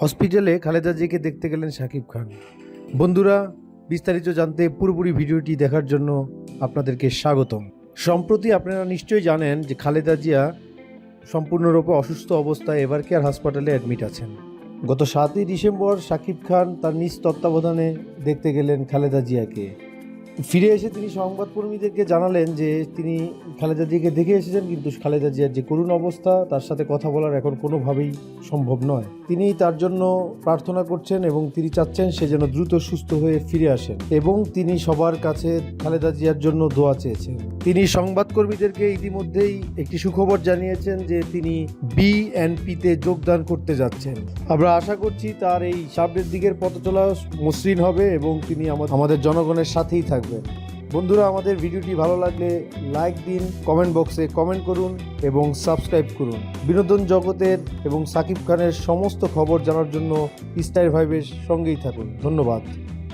হসপিটালে খালেদা জিকে দেখতে গেলেন শাকিব খান। বন্ধুরা, বিস্তারিত জানতে পুরোপুরি ভিডিওটি দেখার জন্য আপনাদেরকে স্বাগতম। সম্প্রতি আপনারা নিশ্চয়ই জানেন যে খালেদা জিয়া সম্পূর্ণরূপে অসুস্থ অবস্থায় এভার কেয়ার হাসপাতালে অ্যাডমিট আছেন। গত সাতই ডিসেম্বর শাকিব খান তার নিজ তত্ত্বাবধানে দেখতে গেলেন খালেদা জিয়াকে। ফিরে এসে তিনি সংবাদকর্মীদেরকে জানালেন যে তিনি খালেদা জিয়াকে দেখে এসেছেন, কিন্তু খালেদা জিয়ার যে করুণ অবস্থা, তার সাথে কথা বলার এখন কোনোভাবেই সম্ভব নয়। তিনি তার জন্য প্রার্থনা করছেন এবং তিনি চাচ্ছেন সে যেন দ্রুত সুস্থ হয়ে ফিরে আসেন এবং তিনি সবার কাছে খালেদা জিয়ার জন্য দোয়া চেয়েছেন। তিনি সংবাদকর্মীদেরকে ইতিমধ্যেই একটি সুখবর জানিয়েছেন যে তিনি বিএনপিতে যোগদান করতে যাচ্ছেন। আমরা আশা করছি তার এই সামনের দিকের পথ চলা মসৃণ হবে এবং তিনি আমা- আমাদের জনগণের সাথেই থাকবেন। বন্ধুরা, আমাদের ভিডিওটি ভালো লাগলে লাইক দিন কমেন্ট বক্সে কমেন্ট করুন এবং সাবস্ক্রাইব করুন। বিনোদন জগতের এবং সাকিব খানের সমস্ত খবর জানার জন্য স্টাইল ভাইবের সঙ্গেই থাকুন। ধন্যবাদ।